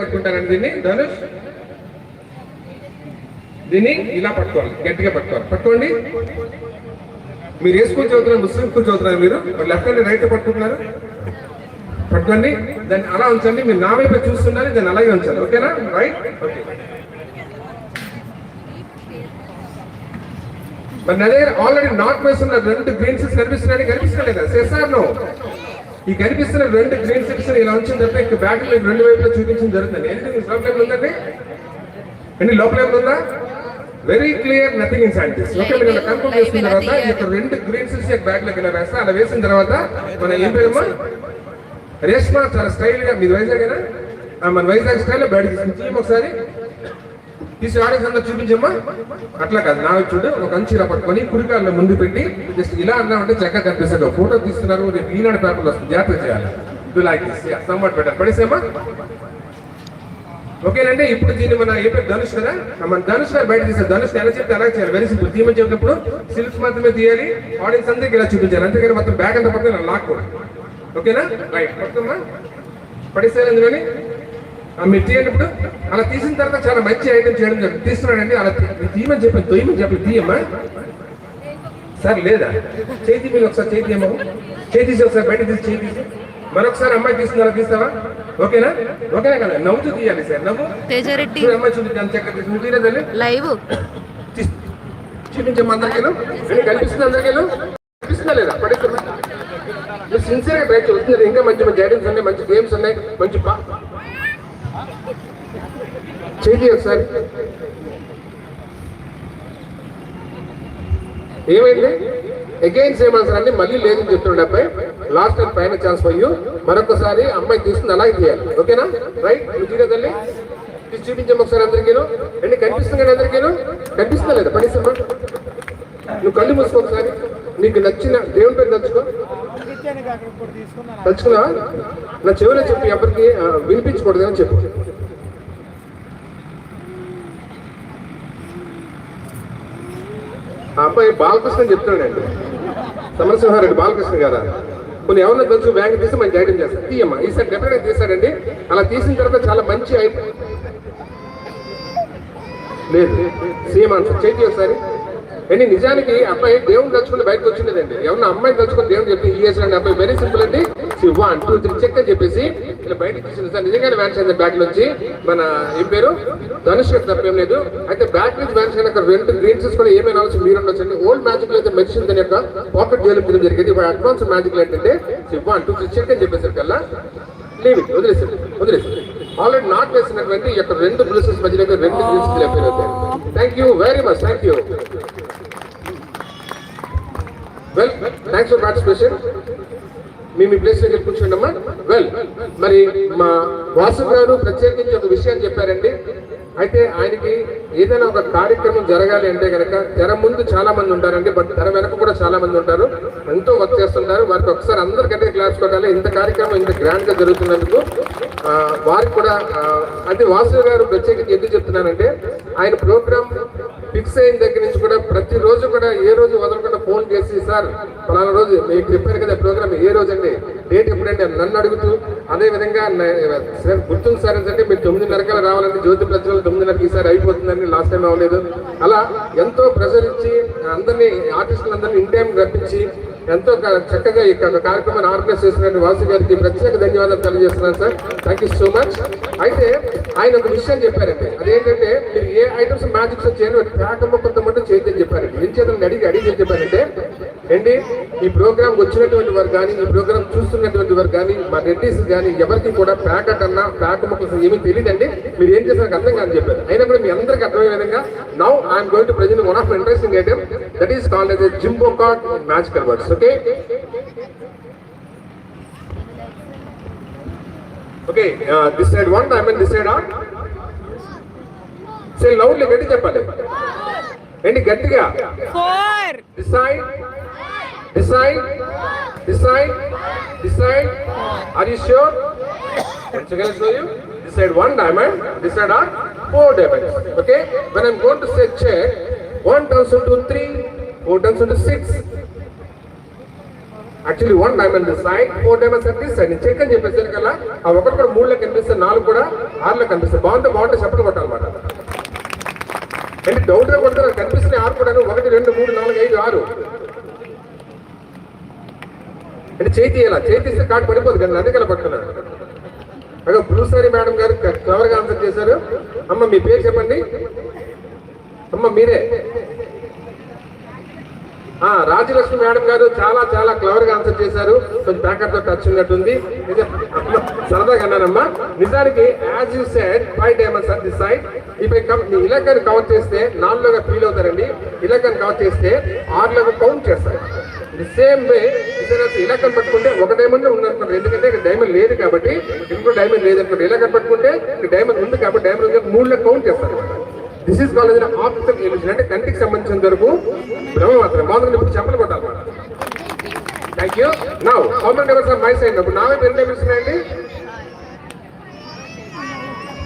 పట్టుకుంటారండి దీన్ని. ధనుష్. దీన్ని ఇలా పట్టుకోవాలి గట్టిగా పట్టుకోవాలి. పట్టుకోండి. మీరు ఏ స్కూల్ చదువుతున్నారు? ముస్లిం స్కూల్ చదువుతున్నారు మీరు? లెఫ్ట్ అండ్ రైట్ పట్టుకుంటున్నారు? పట్టుకోండి. దాన్ని అలా ఉంచండి. మీరు నా వైపు చూస్తున్నారు దాన్ని అలాగే ఉంచాలి ఓకేనా? రైట్? ఓకే. మరి నా దగ్గర ఆల్రెడీ నాట్ వేస్తున్నారు రెండు గ్రీన్ సిక్స్ కనిపిస్తున్నాయి కనిపిస్తలేదా సార్ నో ఈ కనిపిస్తున్న రెండు గ్రీన్ సిక్స్ ఇలా ఉంచిన తప్ప ఇక బ్యాక్లో రెండు వైపులా చూపించడం జరుగుతుంది. ఏంటి లోపల ఉందండి? అండి లోపల ఉందా? Very clear nothing in scientist okay మీరు కన్ఫర్మ్ చేసుకున్న తర్వాత ఈ యొక్క రెండు గ్రీన్ సిక్స్ బ్యాక్లోకి ఇలా వేస్తా. అలా వేసిన తర్వాత మన ఏం పేరమ్మా రేష్మా చాలా స్టైల్గా మీది వైజాగేనా ఆ, మన వైజాగ్ స్టైల్ బయట తీసుకుని ఒకసారి. తీసి ఆడే సంగతి చూపించమ్మా? అట్లా కాదు. నా చూడు ఒక కంచీర పట్టుకొని కురికాల్లో ముందు పెట్టి జస్ట్ ఇలా అన్నామంటే చక్కగా కనిపిస్తుంది. ఫోటో తీస్తున్నారు రేపు ఈనాడు పేపర్లు వస్తుంది. జాగ్రత్త చేయాలి. Do like this somewhat better పడేసేమా ఓకేనండి ఇప్పుడు దీన్ని మన ఏ పేరు? ధనుష్ కదా? మన ధనుష్ బయట తీసే ధనుష్ ఎలా చెప్తే అలా చేయాలి. వెరీ సింపుల్ తీయమని చెప్పినప్పుడు సిల్క్స్ మాత్రమే తీయాలి. ఆడియన్స్ అందరికి ఇలా చూపించాలి. అంతేగాని మొత్తం బ్యాగ్ అంతా పక్కన లాక్ కూడా. ఓకేనా? రైట్ మొత్తమ్మా పడేసారు ఎందుకని? మీరు తీయండి ఇప్పుడు. అలా తీసిన తర్వాత చాలా మంచి ఐటమ్ చేయడం జరుగుతుంది. తీస్తున్నాడండి అలా తీయమని చెప్పండి తొయ్యమని చెప్పి తీయమ్మా. సార్ లేదా? చేతి మీరు ఒకసారి చేతి తీయమ్మా. చేతి ఒకసారి బయట తీసి చేతి మరొకసారి అమ్మాయి తీస్తున్నారా తీస్తావా? ఓకేనా? ఓకేనా కదా నవ్వుతూ తీయాలి సార్ నవ్వు. తేజారెడ్డి. అమ్మాయి చూడు దాని చక్కగా నువ్వు తీరేదండి లైవ్. చూపించమ్మా అందరికీ కనిపిస్తుంది అందరికీ కనిపిస్తుందా లేదా? పడేస్తున్నా. మీరు సిన్సియర్గా ట్రై చేస్తున్నారు. ఇంకా మంచి మంచి గైడెన్స్ ఉన్నాయి మంచి గేమ్స్ ఉన్నాయి మంచి పా చేతి ఒకసారి. ఏమైంది? అగైన్ సేమ్ ఆన్సర్ అండి. మళ్ళీ లేదని చెప్తున్నాడు అబ్బాయి. లాస్ట్ టైం పైన ఛాన్స్ పోయి మరొకసారి అమ్మాయి తీసుకుని అలాగే చేయాలి. ఓకేనా? రైట్ నువ్వు తల్లి? తీసి చూపించమ్మా ఒకసారి అందరికీను. అండి కనిపిస్తుంది కదా అందరికీను? కనిపిస్తుందా లేదా? పనిస్తున్నా నువ్వు కళ్ళు మూసుకో ఒకసారి. నీకు నచ్చిన దేవుని పేరు నచ్చుకో తలుచుకున్నా నా చెవిలో చెప్పి ఎవరికి వినిపించకూడదని వినిపించకూడదు అని చెప్పు. ఆ అబ్బాయి బాలకృష్ణ అని చెప్తున్నాడండి. సమరసింహారెడ్డి బాలకృష్ణ గారా? కొన్ని ఎవరిని తెలుసు బ్యాంక్ తీసి మంచి ఐటమ్ చేస్తాడు తీయమ్మా ఈసారి డెఫినెట్ తీసాడండి అలా తీసిన తర్వాత చాలా మంచి ఐటమ్ లేదు సీఎం ఆన్సర్. చేతి ఒకసారి. అండి నిజానికి అబ్బాయి దేవుని తలుచుకుని బయటకు వచ్చిండేదండి. ఎవరిన అమ్మాయిని తలుచుకుని దేవుని చెప్పి ఈ అబ్బాయి వెరీ సింపుల్ అండి. వన్ టూ త్రీ చెక్ అని చెప్పేసి ఇలా బయటకు వచ్చింది సార్. నిజంగానే వ్యాన్స్ అయింది బ్యాట్ నుంచి మన ఏం పేరు? ధనుష్ గారు తప్పేం లేదు. అయితే బ్యాట్ నుంచి వ్యాన్స్ అయిన ఒక రెండు గ్రీన్స్ కూడా ఏమైనా ఆలోచన మీరు ఉండొచ్చండి ఓల్డ్ మ్యాజిక్లో అయితే మెడిసిన్ దాని యొక్క పాకెట్ డెవలప్ చేయడం జరిగింది. ఇప్పుడు అడ్వాన్స్ మ్యాజిక్లో ఏంటంటే వన్ టూ త్రీ చెక్ అని చెప్పేసరి కల్లా లీవ్ ఇట్ వదిలేసారు వదిలేసారు ఆల్రెడీ నాట్ వేసినటువంటి ఈ యొక్క రెండు బ్లూసెస్ మధ్యలో రెండు గ్రీన్స్ క్లియర్ అవుతాయి thank you very much thank you well thanks for participation మీ మీ ప్లేస్ దగ్గర కూర్చోండి అమ్మా. వెల్ మరి మా వాసు గారు ప్రత్యేకించి ఒక విషయం చెప్పారండి. అయితే ఆయనకి ఏదైనా ఒక కార్యక్రమం జరగాలి అంటే కనుక తెర ముందు చాలా మంది ఉంటారండి బట్ తెర వెనక కూడా చాలా మంది ఉంటారు. ఎంతో వర్క్ చేస్తుంటారు. వారికి ఒకసారి అందరికంటే క్లాస్ కొట్టాలి. ఇంత కార్యక్రమం ఇంత గ్రాండ్గా జరుగుతున్నందుకు వారికి కూడా అది అంటే వాసు గారు ప్రత్యేకించి ఎందుకు చెప్తున్నానంటే ఆయన ప్రోగ్రామ్ ఫిక్స్ అయిన దగ్గర నుంచి కూడా ప్రతి రోజు కూడా ఏ రోజు వదలకుండా ఫోన్ చేసి సార్ పలానా రోజు మీకు చెప్పారు కదా ప్రోగ్రామ్ ఏ రోజు అండి Chile. డేట్ ఎప్పుడంటే నన్ను అడుగుతూ అదే విధంగా సార్ గుర్తుంది సార్ అంటే మీరు తొమ్మిదిన్నరకల్లా రావాలంటే జ్యోతి ప్రజలు తొమ్మిదిన్నరకి ఈసారి అయిపోతుందని లాస్ట్ టైం అవ్వలేదు అలా ఎంతో ప్రెషర్ ఇచ్చి అందరినీ ఆర్టిస్టులందరినీ ఇన్ టైం రప్పించి ఎంతో చక్కగా ఈ కార్యక్రమాన్ని ఆర్గనైజ్ చేసినటువంటి వాసు గారికి ప్రత్యేక ధన్యవాదాలు తెలియజేస్తున్నాను sir. Thank you so much అయితే ఆయన ఒక విషయం చెప్పారండి. అదేంటంటే మీరు ఏ ఐటమ్స్ మ్యాజిక్స్ చేయను ట్రాకమ్మ కొంత మటు చేయొద్దని చెప్పారండి. ఏం చేద్దాం అడిగి అడిగి చెప్పారంటే ఏంటి? ఈ ప్రోగ్రామ్ వచ్చినటువంటి వారు కానీ ఈ ప్రోగ్రామ్ చూస్తున్నటువంటి వారు కానీ మా రెడ్డిస్ కానీ ఎవరికి కూడా ప్యాకెట్ అన్నా ప్యాక్ మొక్కలు ఏమీ తెలియదండి మీరు ఏం చేసినా అర్థం కాని చెప్పారు. అయినా కూడా మీ అందరికీ అర్థమయ్యే విధంగా now I'm going to present one of interesting item that is called S jumbo card magical words okay okay this side one I mean this side on say loudly గట్టి చెప్పాలి. ఏంటి గట్టిగా? Decide decide decide are you sure మంచిగా show you decide one diamond decide on four diamonds okay when I'm gonna set check one turns ఉంటు three four turns ఉంటు six actually one diamond side four diamonds అంటే side నేను check అని చెప్పేసి కల్లా ఆ ఒకటి కూడా మూడు లెక్క కనిపిస్తుంది నాలుగు కూడా ఆరు లెక్క కనిపిస్తుంది బాగుంటే బాగుంటే చెప్పడం కొట్టాలన్నమాట. అంటే డౌట్ కొడుతున్నారు కనిపిస్తున్నాయి ఆరు కూడా ఒకటి రెండు మూడు నాలుగు ఐదు ఆరు. అంటే చేతి ఇలా చేతి కార్డు పడిపోదు కదా అందుకే పక్కన పట్టుకున్నాడు బ్లూసారి మేడం గారు క్లవర్గా ఆన్సర్ చేశారు. అమ్మ మీ పేరు చెప్పండి. అమ్మ మీరే. ఆ రాజలక్ష్మి మేడం గారు చాలా చాలా క్లవర్గా ఆన్సర్ చేశారు. కొంచెం బ్యాకప్తో టచ్ ఉన్నట్టుంది. అమ్మ, సరదాగా అన్నానమ్మా నిజానికి as you said five diamonds at the side ఇప్పుడు కమ్ ఇలాకాన్ని కవర్ చేస్తే నాలుగులోగా ఫీల్ అవుతారండి. ఇలాకాన్ని కవర్ చేస్తే ఆరులోగా కౌంట్ చేస్తారు. ది సేమ్ వే ఇలా కనిపెట్టుకుంటే ఒక డైమండ్ ఉందనుకోండి ఎందుకంటే ఇక్కడ డైమండ్ లేదు కాబట్టి ఇంకో డైమండ్ లేదనుకోండి ఇలా పట్టుకుంటే ఇక్కడ డైమండ్ ఉంది కాబట్టి డైమండ్ ఉంది మూడులో కౌంట్ చేస్తారు. This is called optical illusion అంటే కంటికి సంబంధించిన వరకు భ్రమ మాత్రం బాగుంది. ఇప్పుడు చెప్పలు కొట్టాలి. థ్యాంక్ యూ నా how many doubles my side ఇప్పుడు నా వైపు ఎన్ని ఉన్నాయండి?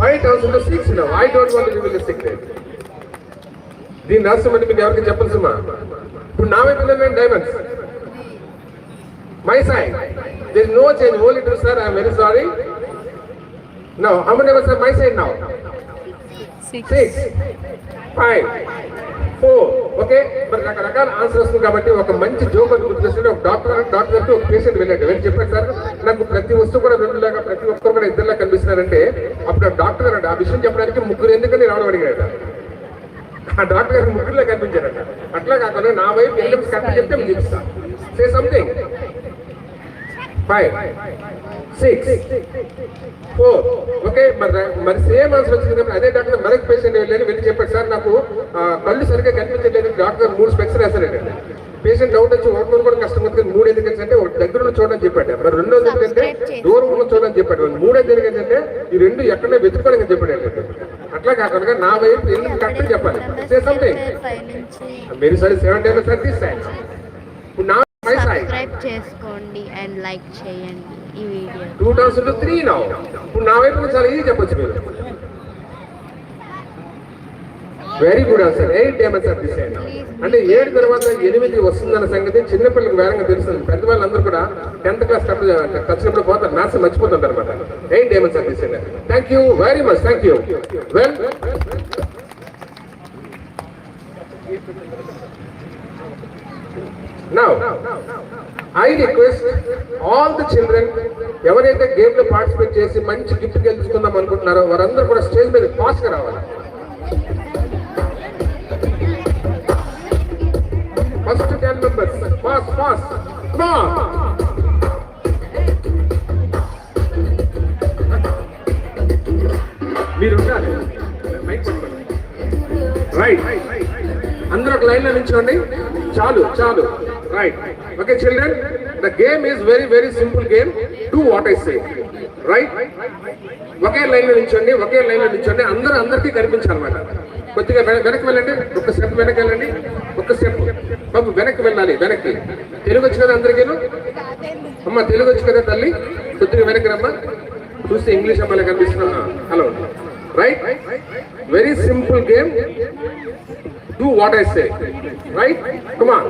Five thousand six I don't want give six six దీని అంటే మీకు ఎవరికి చెప్పాల్సిమా ఇప్పుడు నా వైపు my side this no change only two sir I'm very sorry now many doubles are my side now six six five four okay మరి రకరకాల ఆన్సర్ వస్తుంది కాబట్టి ఒక మంచి జోక్ అని గుర్తు చేస్తుంటే ఒక డాక్టర్ డాక్టర్ ఒక పేషెంట్ వెళ్ళాడు. వెళ్ళి చెప్పాడు సార్ నాకు ప్రతి వస్తువు కూడా రెండు లాగా ప్రతి ఒక్కరు కూడా ఇద్దరులా కనిపిస్తున్నారంటే అప్పుడు డాక్టర్ గారు ఆ విషయం చెప్పడానికి ముగ్గురు ఎందుకని రావడం అడిగాడు ఆ డాక్టర్ గారికి ముగ్గురులా కనిపించారట. అట్లా కాకుండా నా వైపు వెళ్ళి కరెక్ట్ చెప్తే నేను చూపిస్తా say something five six four okay మరి మరి సేమ్ ఆన్సర్ వచ్చింది కాబట్టి అదే డాక్టర్ మరొక పేషెంట్ వెళ్ళి వెళ్ళి చెప్పాడు. సార్ నాకు కళ్ళు సరిగ్గా కనిపించలేదు డాక్టర్ మూడు స్పెక్స్ రాశారండి పేషెంట్ డౌట్ వచ్చి ఒకటి కూడా కష్టం కానీ మూడు ఎందుకంటే అంటే ఒక దగ్గర ఉన్న చూడని చెప్పాడు. మరి రెండోది ఎందుకంటే దూరం ఉన్న చూడని చెప్పాడు. మూడోది ఎందుకంటే ఈ రెండు ఎక్కడనే వెతుక్కోవాలని చెప్పాడు. ఏంటంటే అట్లా కాకుండా నా వైపు ఎందుకు కరెక్ట్ చెప్పాలి. సే సంథింగ్ మీరు సరే సెవెన్ టైమ్ సార్ తీసాయి ఇప్పుడు నా చేసుకోండి అండ్ లైక్ చేయండి ఈ వీడియో టూ థౌసండ్ త్రీ నా ఇప్పుడు నా వైపు చాలా ఈజీ చెప్పొచ్చు మీరు. Very good answer eight diamonds are this అంటే ఏడు తర్వాత ఎనిమిది వస్తుందన్న సంగతి చిన్నపిల్లలకు వేరంగా తెలుస్తుంది. పెద్దవాళ్ళందరూ కూడా టెన్త్ క్లాస్ వచ్చినప్పుడు పోతారు. మ్యాథ్స్ మర్చిపోతుంటారు అనమాట eight diamonds are this thank you very much thank you well Now, I request all the children ఎవరైతే గేమ్లో పార్టిసిపేట్ చేసి మంచి గిఫ్ట్ గెలుచుకుందాం అనుకుంటున్నారో వారందరూ కూడా స్టేజ్ మీద ఫాస్ట్గా రావాలి. First ten members fast fast మీరు ఉండాలి రైట్ అందరూ ఒక లైన్లో నిల్చోండి. చాలు చాలు. Right okay children the game is very very simple game do what I say right ఒకే లైన్లో నిల్చోండి ఒకే లైన్లో నిల్చోండి. అందరూ అందరికీ కనిపించాలన్నమాట. కొద్దిగా వెనక్కి వెళ్ళండి ఒక స్టెప్ వెనక్కి వెళ్ళండి ఒక స్టెప్. బాబు వెనక్కి వెళ్ళాలి వెనక్కి. తెలుగు వచ్చు కదా అందరికీను? అమ్మ తెలుగు వచ్చు కదా తల్లి? కొద్దిగా వెనక్కి రమ్మా. చూస్తే ఇంగ్లీష్ అమ్మాయిలా కనిపిస్తున్నా. Hello. Right very simple game do what I say right Kumar.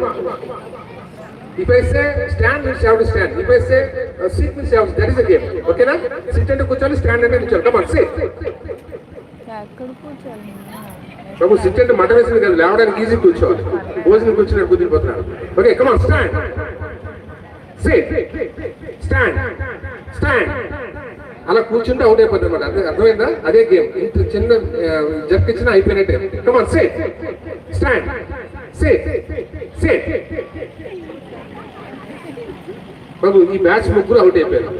If I say stand, you have to stand. If I say uh, sit, you have to That is a game. Okay, na? Sit and అంటే నిల్చోవాలి come on SIT ఎక్కడ కూర్చోాలి బాబు sit అంటే మట వేసింది కదా లేవడానికి easy కూర్చోవాలి. భోజనం కూర్చున్నట్టు కుదిరిపోతున్నారు. Okay come on stand sit stand stand అలా కూర్చుంటే అవుట్ అయిపోతుంది అనమాట అర్థం అర్థమైందా? అదే గేమ్ ఇంత చిన్న జర్క్ ఇచ్చినా అయిపోయినట్టే. Come on sit stand sit sit బాబు ఈ మ్యాచ్ ముగ్గురు అవుట్ అయిపోయారు.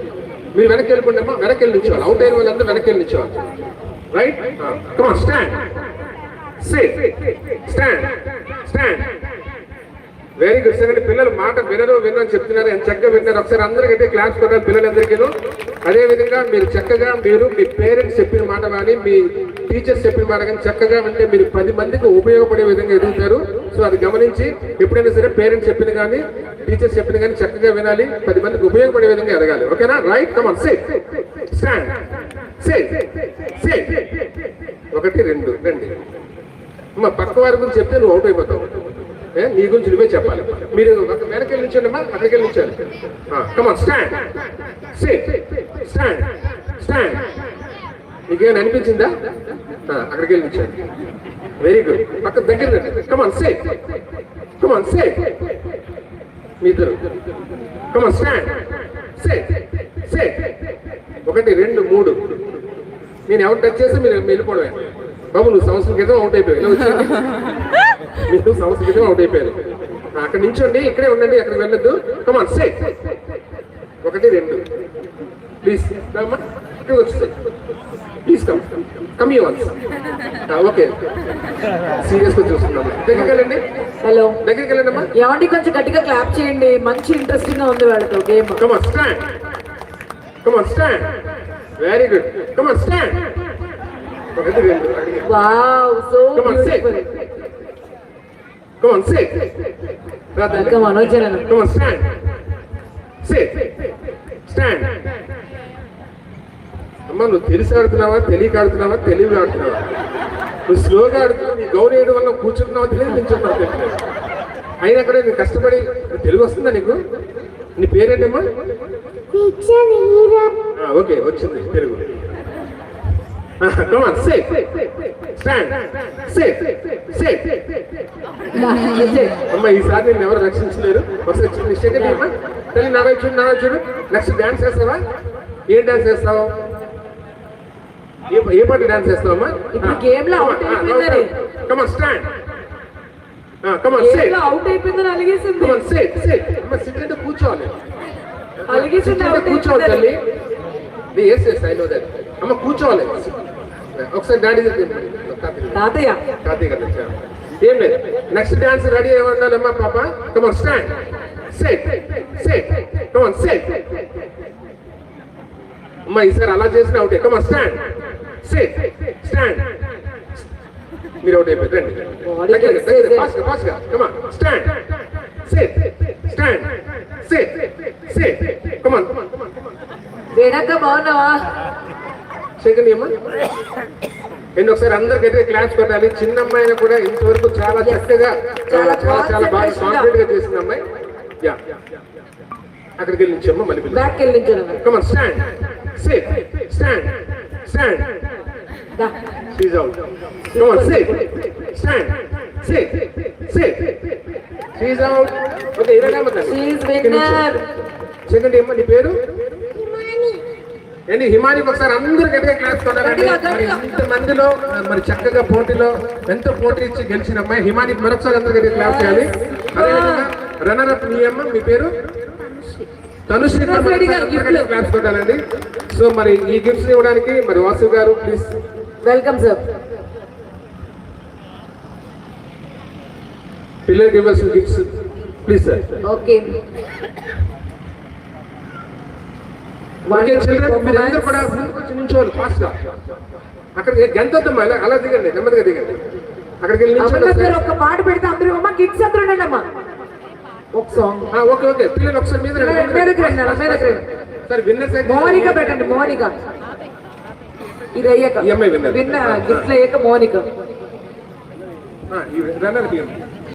మీరు వెనక్కి వెళ్ళిపోండి అమ్మా వెనక్కి వెళ్ళి నిల్చోవాలి. అవుట్ అయిన వాళ్ళందరూ వెనక్కి వెళ్ళి నిల్చోవాలి. Right come stand sit stand stand very good sir పిల్లలు మాట వినరు వినని చెప్తున్నారు. ఎంత చక్కగా విన్నారు. ఒకసారి అందరికైతే క్లాస్ కొట్టాలి పిల్లలందరికీ అదేవిధంగా మీరు చక్కగా మీరు మీ పేరెంట్స్ చెప్పిన మాట కానీ మీ టీచర్స్ చెప్పిన మాట కానీ చక్కగా వింటే మీరు పది మందికి ఉపయోగపడే విధంగా ఎదుగుతారు. సో అది గమనించి ఎప్పుడైనా సరే పేరెంట్స్ చెప్పిన కానీ టీచర్స్ చెప్పిన కానీ చక్కగా వినాలి. పది మందికి ఉపయోగపడే విధంగా ఎదగాలి. ఓకేనా? Right come on say stand say say ఒకటి రెండు. రండి. అమ్మా పక్క వారి గురించి చెప్తే నువ్వు అవుట్ అయిపోతావు. నీ గురించి నువ్వే చెప్పాలి. మీరు ఒక వెనకెళ్ళి నుంచండి అమ్మా. అక్కడికి వెళ్ళి కమన్ స్టాండ్ స్టాండ్ స్టాండ్ నీకేమైనా అనిపించిందా? అక్కడికి వెళ్ళి వెరీ గుడ్ పక్క దగ్గర కమాన్ సే కమాన్ సే మీ ఇద్దరు. కమాన్ స్టాండ్ సే సే ఒకటి రెండు మూడు. నేను ఎవరు టచ్ చేస్తే మీరు వెళ్ళిపోవడమే. బాబు నువ్వు సంవత్సరం క్రితం అవుట్ అయిపోయావు. మీరు సంవత్సరం క్రితం అవుట్ అయిపోయారు. అక్కడ నించోండి. ఇక్కడే ఉండండి. అక్కడికి వెళ్ళొద్దు. కమాన్ సే ఒకటి రెండు. ప్లీజ్ ఇక్కడ వచ్చేసాయి. Please come come you okay సీరియస్గా చూస్తున్నాము దగ్గరికి వెళ్ళండి హలో దగ్గరికి వెళ్ళండి అమ్మా ఏమండి కొంచెం గట్టిగా క్లాప్ చేయండి మంచి ఇంట్రెస్టింగ్గా ఉంది వాళ్ళతో game. Come on, stand. Very good. Come on, stand. ఒకటి రెండు అడిగి. Wow so Come on, sit. Beautiful Come on, sit. Come on, stand. Sit. Stand. అమ్మా నువ్వు తెలిసి ఆడుతున్నావా తెలియక ఆడుతున్నావా తెలివి ఆడుతున్నావా? నువ్వు స్లోగా ఆడుతున్నావు నీ గౌరవ వేయడం వల్ల కూర్చుంటున్నావా తెలియదు నిల్చుంటున్నావు తెలియదు అయినా కూడా నువ్వు కష్టపడి తెలుగు వస్తుందా నీకు? నీ పేరేంటమ్మా? ఓకే వచ్చింది తెలుగు. అమ్మ ఈసారి నేను ఎవరు రక్షించలేరు. ఒకసారి చిన్న అమ్మా తల్లి నా వైపు చూడు నా వైపు చూడు. నెక్స్ట్ డాన్స్ చేస్తావా ఏం డాన్స్ చేస్తావు ఏ పాట డాన్స్ చేస్తావమ్మా? ఇప్పుడు లో అయిపోయిందని. స్టాండ్ కమాన్ సే గేమ్లో అవుట్ అయిపోయిందని అలిగేసింది. అమ్మ సిట్ అంటే కూర్చోవాలి. అలిగేసింది అవుట్ కూర్చోవాలి తల్లి. అయిపోయిందని yes yes I know that అమ్మ కూర్చోవాలి. ఒకసారి డాడీ తాతయ్య. గారు తెచ్చారు. ఏం లేదు. నెక్స్ట్ డాన్స్ రెడీ అయి ఉండాలమ్మా పాప. Come on stand sit sit come on sit అమ్మా ఈసారి అలా చేసిన అవుటే కమాన్ స్టాండ్ సెట్ స్టాండ్ మీరు అయిపోయింది రండి Body దగ్గరగా, can say దగ్గరగా, that. fast గా, fast గా. Come on, stand. Sit. Stand. Sit. Sit. Come on, come on, come on, come on. వేణక్క బాగున్నావా సెకండ్ అమ్మా నేను ఒకసారి అందరు గట్టిగా క్లాస్ పెట్టాలి చిన్న అమ్మాయిని కూడా ఇంతవరకు చాలా చక్కగా చాలా చాలా చాలా బాగా. కాన్ఫిడెంట్గా చేసింది అమ్మాయి యా అక్కడికి వెళ్ళి నుంచమ్మా మళ్ళీ. బ్యాక్ వెళ్ళించాను Come on, stand. Stand. She's out. Come on, sit. Stand. Sit. Sit. She's out. Okay, ఇరగమ్మ తల్లి. She's winner. సెకండ్ ఏమ్మా నీ పేరు ఏంటి హిమానికి ఒకసారి అందరూ గట్టిగా క్లాస్ కొనాలండి గట్టిగా, మరి చక్కగా పోటీలో ఎంతో పోటీ ఇచ్చి గెలిచిన అమ్మాయి హిమానికి మరొకసారి అందరూ గట్టిగా క్లాస్ చేయాలి అదేవిధంగా రన్నర్ అప్ మీ అమ్మ మీ పేరు లు. క్లాస్ కొట్టాలండి. సో మరి ఈ గిఫ్ట్స్ ఇవ్వడానికి మరి వాసు గారు ప్లీజ్ వెల్కమ్ సార్ పిల్లలకి ఇవ్వాల్సిన గిఫ్ట్స్ ప్లీజ్ సార్ ఓకే కూడా నించోవాలి ఫాస్ట్గా. అక్కడికి గంత వద్దమ్మా ఇలా అలా దిగండి నెమ్మదిగా దిగండి. అక్కడికి వెళ్ళి నించోండి అమ్మ ఒకసారి. గారు ఒక పాట పెడితే అందరూ అమ్మ కిడ్స్ అందరూ అమ్మా ఓకే ఓకే పిల్లలు ఒకసారి మీద రండి, మీద మీదకి రండి, రండి. మీదకి రండి. సరే విన్నర్స్ అయితే మోనిక పెట్టండి మోనిక ఇది అయ్యాక ఈ అమ్మాయి winner. విన్న గిఫ్ట్ అయ్యాక మోనిక ఆ, ఈ రన్నర్ తీయండి